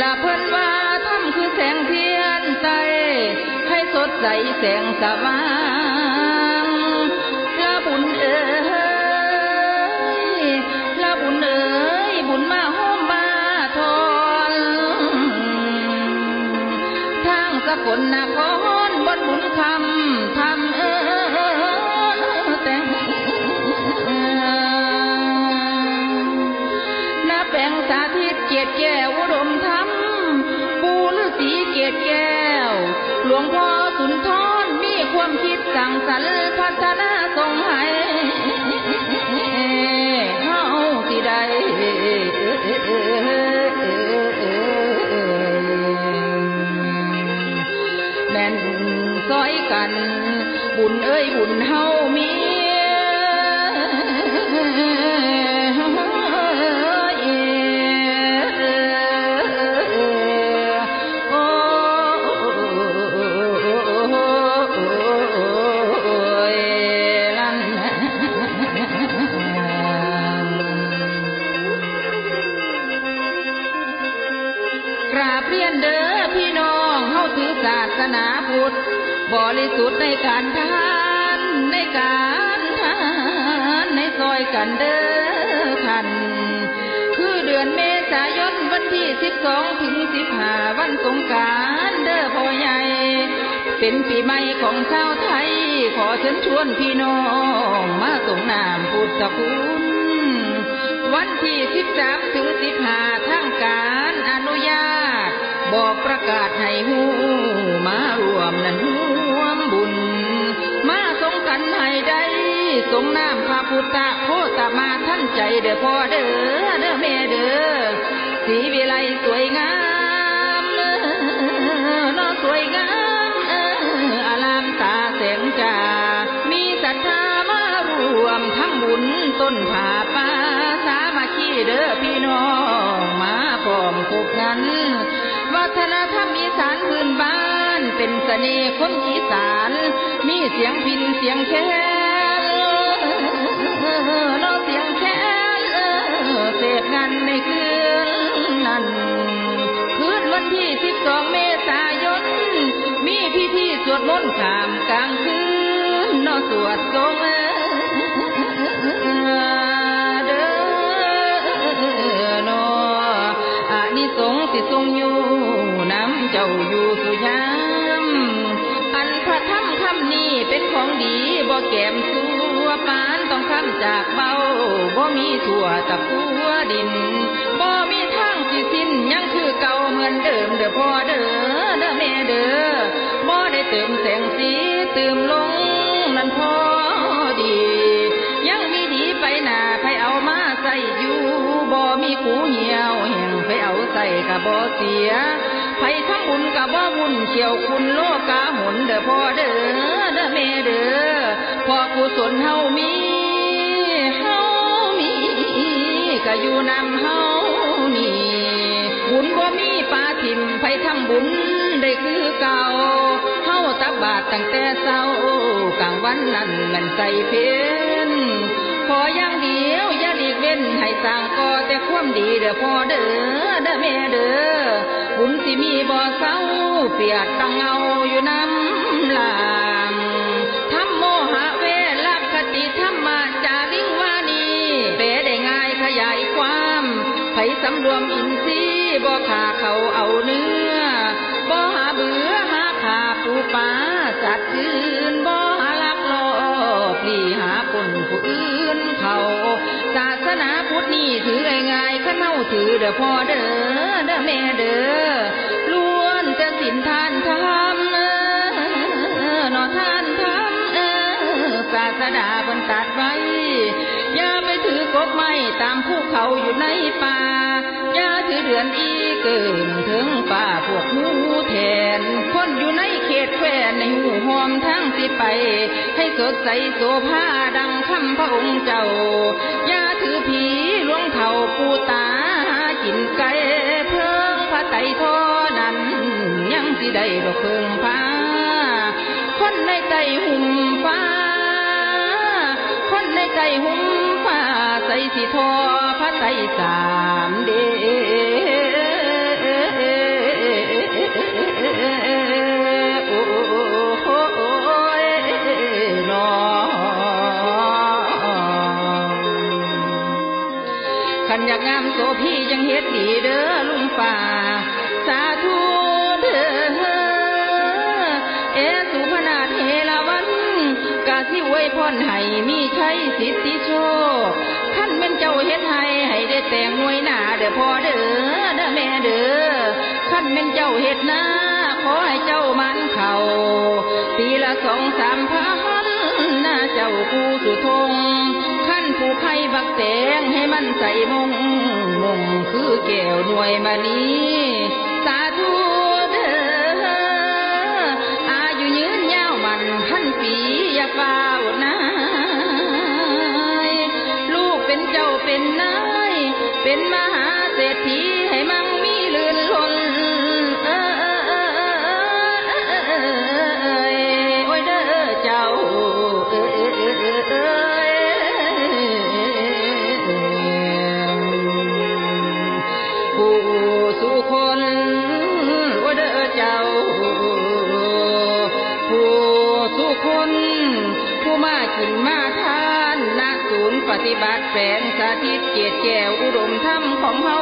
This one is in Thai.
ละเพิ่นว่าทำคือแสงเทียนใจ ให้สดใสแสงสว่างละบุญเอ๋ยละบุญเอ๋ยบุญมาห้อมมาทอนทางสกลนครบนบุญคำ สั่งสรรพัฒนาทรงให้เฮาที่ใดแม่นซอยกัน บุญเอ้ยบุญเฮามี อพี่น้องเฮาถือศาสนาพุทธบริสุทธิ์ในการทานในการทานในซอยกันเด้อท่านคือเดือนเมษายนวันที่12ถึง15วันสงกานต์เด้อพ่อใหญ่เป็นปีใหม่ของชาวไทย ขอเชิญชวนพี่น้องมาส่งน้ำพุทธคุณวันที่13ถึง15ทา บอกประกาศให้หูมารวมนั้นร่วมบุญ มาสงกันให้ได้สงน้ำพระพุทธโคตมาท่านใจเด้อพ่อเด้อเด้อแม่เด้อสีวิไลสวยงามเนาสวยงามเอออารามตาแสงจามีศรัทธามารวมทั้งบุญต้นผาป่าสามัคคีเด้อพี่น้องมาพร้อมคุกนั้น สานพื้นบ้าน เป็นเสน่ห์คนอีสาน มีเสียงพินเสียงแค้นเนาเสียงแค้นเสกงานในคืนนั้น คืนวันที่12เมษายน มีพิธีสวดมนต์ขามกลางคืนนาะสวดทรงเเจ้าอยู่สุยาม อันพระธรรมคำนี้เป็นของดีบ่แก้มสัวปานต้องคำจากเบาบ่มีถั่วตะกัวดินบ่มีทางสิสิ้นยังคือเก่าเหมือนเดิมเด้อพ่อเด้อเด้อแม่เด้อบ่ได้เติมแสงสีเติมลงนั่นพอดี ยังมีดีไปหนาไปเอามาใส่อยู่บ่มีกูเหี่ยวแห่งไปเอาใส่กะบ่เสีย ไปทำบุญกับว่าบุญเขียวคุณโลกาหนเด้อพ่อเด้อเด้อแม่เด้อพอกุศลเฮามีเฮามีก็อยู่นำเฮานี่บุญบ่มีปาทิมไปทำบุญได้คือเก่าเฮาตักบาตรตั้งแต่เช้ากลางวันนั้นมันใส่เพนขออย่างเดียวอย่าหลีกเว้นให้สร้างก่อแต่ความดีเด้อพ่อเด้อเด้อแม่เด้อ บุญสิมีบ่เศร้าเปียกตังเงาอยู่น้ำลางทำโมหะเวลับคติธรรมาจาริงวานีเปได้ง่ายขยายความไผสำรวมอินทรีย์บ่ขาเขาเอาเนื้อบ่หาเบื่อหาขาปูปลาสัตว์อื่นบ่หาลักลอบหลีหาคนผู้อื่นเขาศาสนาพุทธนี่ถือ ง่ายๆข้าเน่าถือเด้อพ่อเด้อเด้อแม่เด้อล้วนแต่สินทานธรรมเออนอทานธรรมเออศาสดาบนตัดไว้อย่าไปถือกบไม้ตามภูเขาอยู่ในป่าอย่าถือเดือนอีเกินถึงป่าพวกหมูแทน คนอยู่ในเขตแควนในหูหอมทั้งสิไป ให้สดใสโสภาดังคำ ได้ดอเพิงฟ้า คนในใจหุ่มฟ้า คนในใจหุ่มฟ้าใส่สีทอพระใส่สามเดขันอยากงามโซพี่ยังเฮ็ดดีเด้อ กาสิอวยพรให้มีใชัยสิทธิโชคท่านเป็นเจ้าเฮ็ดให้ให้ได้แต่งหน่วยหน้าเด้อพ่อเด้อเด้อแม่เด้อท่านเป็นเจ้าเฮ็ดหน้าขอให้เจ้ามันเข่าปีละสองสามพันหน้าเจ้าผู้สุทงขั้นผู้ไข่บักแตงให้มันใส่มงมงคือแก้วหน่วยมานี้ คนว่าเด้อเจ้า ผู้สุคนผู้มากินมาทานณศูนย์ปฏิบัติแสงสาธิตเกียรติแก้วอุดมธรรมของเฮา